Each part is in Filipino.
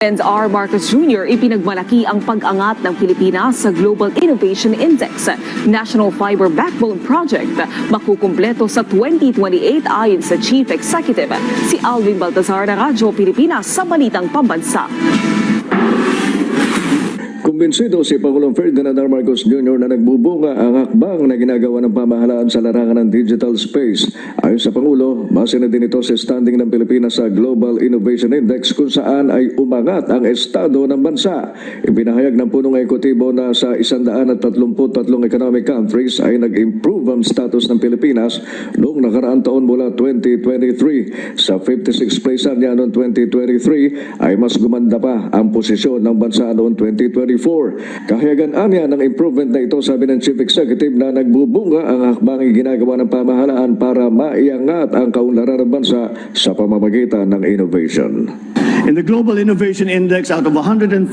R. Marcos Jr. ipinagmalaki ang pag-angat ng Pilipinas sa Global Innovation Index, National Fiber Backbone Project, makukumpleto sa 2028 ayon sa Chief Executive, si Alvin Baltazar ng Radyo Pilipinas sa Balitang Pambansa. Kumbinsido si Pangulong Ferdinand R. Marcos Jr. na nagbubunga ang hakbang na ginagawa ng pamahalaan sa larangan ng digital space. Ayon sa Pangulo, base na din ito sa standing ng Pilipinas sa Global Innovation Index kung saan ay umangat ang estado ng bansa. Ipinahayag ng punong ekotibo na sa 133 economic countries ay nag-improve ang status ng Pilipinas noong nakaraang taon mula 2023. Sa 56 place niya noong 2023 ay mas gumanda pa ang posisyon ng bansa noong 2024. Kahayagan anya ng improvement na ito sabi ng Chief Executive na nagbubunga ang hakbang ginagawa ng pamahalaan para maiangat ang kaunlaran ng bansa sa pamamagitan ng innovation. In the Global Innovation Index, out of 133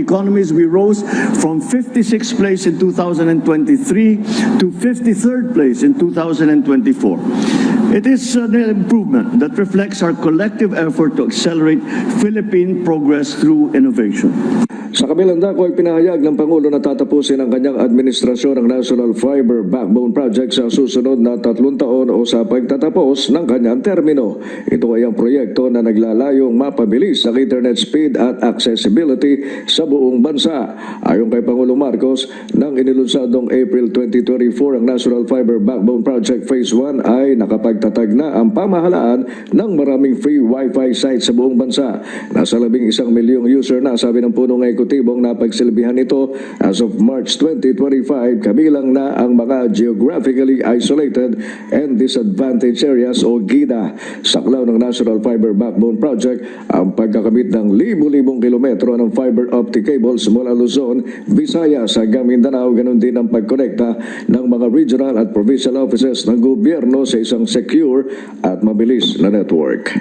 economies, we rose from 56th place in 2023 to 53rd place in 2024. It is an improvement that reflects our collective effort to accelerate Philippine progress through innovation. Sa kabilang dako ay pinahayag ng Pangulo na tatapusin ang kanyang administrasyon ng National Fiber Backbone Project sa susunod na tatlong taon o sa pagtatapos ng kanyang termino. Ito ay ang proyekto na naglalayong mapabilis ang internet speed at accessibility sa buong bansa. Ayon kay Pangulong Marcos, nang inilunsad noong April 2024 ang National Fiber Backbone Project Phase 1 ay nakapagtatag na ang pamahalaan ng maraming free Wi-Fi sites sa buong bansa. Nasa labing isang milyong user na sabi ng punong ekutibong napagsilbihan ito as of March 2025 kabilang na ang mga geographically isolated and disadvantaged areas o GIDA. Saklaw ng National Fiber Backbone Project ang pagkakamit ng libu-libong kilometro ng fiber optic cables mula Luzon, Visayas hanggang Mindanao, ganun din ang pagkonekta ng mga regional at provincial offices ng gobyerno sa isang secure at mabilis na network.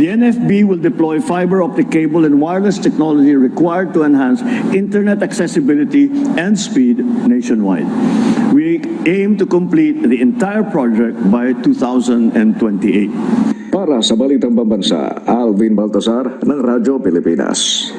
The NFB will deploy fiber optic cable and wireless technology required to enhance internet accessibility and speed nationwide. We aim to complete the entire project by 2028. Para sa Balitang Pambansa, Alvin Baltasar ng Radyo Pilipinas.